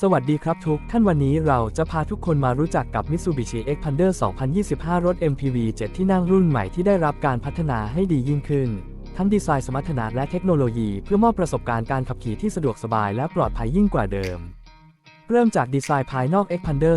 สวัสดีครับทุกท่านวันนี้เราจะพาทุกคนมารู้จักกับ Mitsubishi Xpander 2025 รถ MPV 7 ที่นั่งรุ่นใหม่ที่ได้รับการพัฒนาให้ดียิ่งขึ้น ทั้งดีไซน์สมรรถนะและเทคโนโลยีเพื่อมอบประสบการณ์การขับขี่ที่สะดวกสบายและปลอดภัยยิ่งกว่าเดิม เริ่มจากดีไซน์ภายนอก Xpander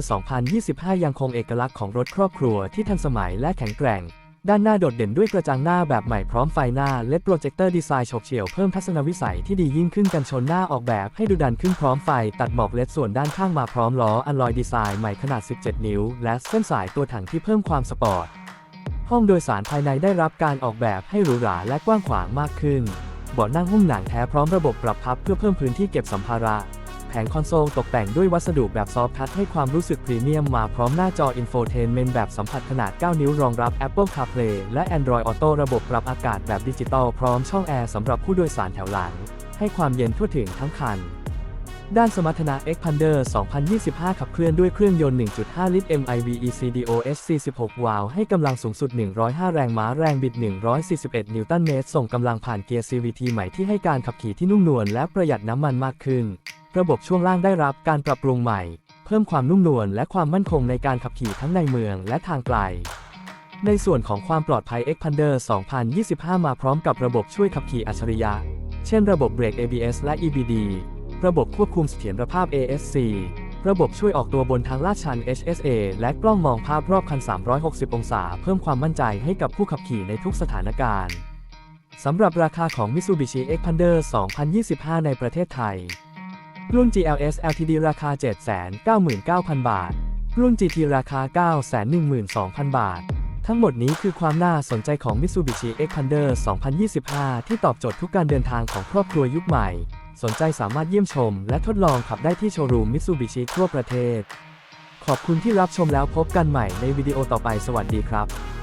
2025 ยังคงเอกลักษณ์ของรถครอบครัวที่ทันสมัยและแข็งแกร่ง ด้านหน้าโดดเด่นด้วยกระจังหน้าแบบใหม่พร้อมไฟหน้าเลดโปรเจคเตอร์ดีไซน์ฉกเฉี่ยวเพิ่มทัศนวิสัยที่ดียิ่งขึ้นกันชนหน้าออกแบบให้ดูดันขึ้นพร้อมไฟตัดหมอกเลดส่วนด้านข้างมาพร้อมล้ออัลลอยดีไซน์ใหม่ขนาด 17 นิ้ว และเส้นสายตัวถังที่เพิ่มความสปอร์ตห้องโดยสารภายในได้รับการออกแบบให้หรูหราและกว้างขวางมากขึ้นเบาะนั่งหุ้มหนังแท้พร้อมระบบปรับพับเพื่อเพิ่มพื้นที่เก็บสัมภาระ งคอนโซลตกแต่งด้วยวัสดุแบบซอฟท์ทัชให้ความรู้สึกพรีเมียมมาพร้อมหน้าจออินโฟเทนเมนต์แบบสัมผัสขนาด 9 นิ้วรองรับ Apple CarPlay และ Android Auto ระบบปรับอากาศแบบดิจิตอลพร้อมช่องแอร์สำหรับผู้โดยสารแถวหลัง ให้ความเย็นทั่วถึงทั้งคัน ด้านสมรรถนะ Xpander 2025 ขับเคลื่อนด้วยเครื่องยนต์ 1.5 ลิตร MIV ECDOS 46 วาล์วให้กำลังสูงสุด 105 แรงม้าแรงบิด 141 นิวตันเมตร ส่งกำลังผ่านเกียร์ CVT ใหม่ที่ให้การขับขี่ที่นุ่มนวลและประหยัดน้ำมันมากขึ้น ระบบช่วงล่างได้รับการปรับปรุงใหม่ เพิ่มความนุ่มนวลและความมั่นคงในการขับขี่ทั้งในเมืองและทางไกลในส่วนของความปลอดภัย Xpander 2025 มาพร้อมกับระบบช่วยขับขี่อัจฉริยะ เช่นระบบเบรก ABS และ EBD ระบบควบคุมเสถียรภาพ ASC ระบบช่วยออกตัวบนทางลาดชัน HSA และกล้องมองภาพรอบคัน 360 องศา เพิ่มความมั่นใจให้กับผู้ขับขี่ในทุกสถานการณ์ สำหรับราคาของ Mitsubishi Xpander 2025 ในประเทศไทย รุ่น GLS LTD ราคา 799,000 บาท รุ่น GT ราคา 912,000 บาท ทั้งหมดนี้คือความน่าสนใจของ Mitsubishi Xpander 2025 ที่ตอบโจทย์ทุกการเดินทางของครอบครัวยุคใหม่ สนใจสามารถเยี่ยมชม และทดลองขับได้ที่โชว์รูมมิตซูบิชิทั่วประเทศ ขอบคุณที่รับชมแล้วพบกันใหม่ในวิดีโอต่อไปสวัสดีครับ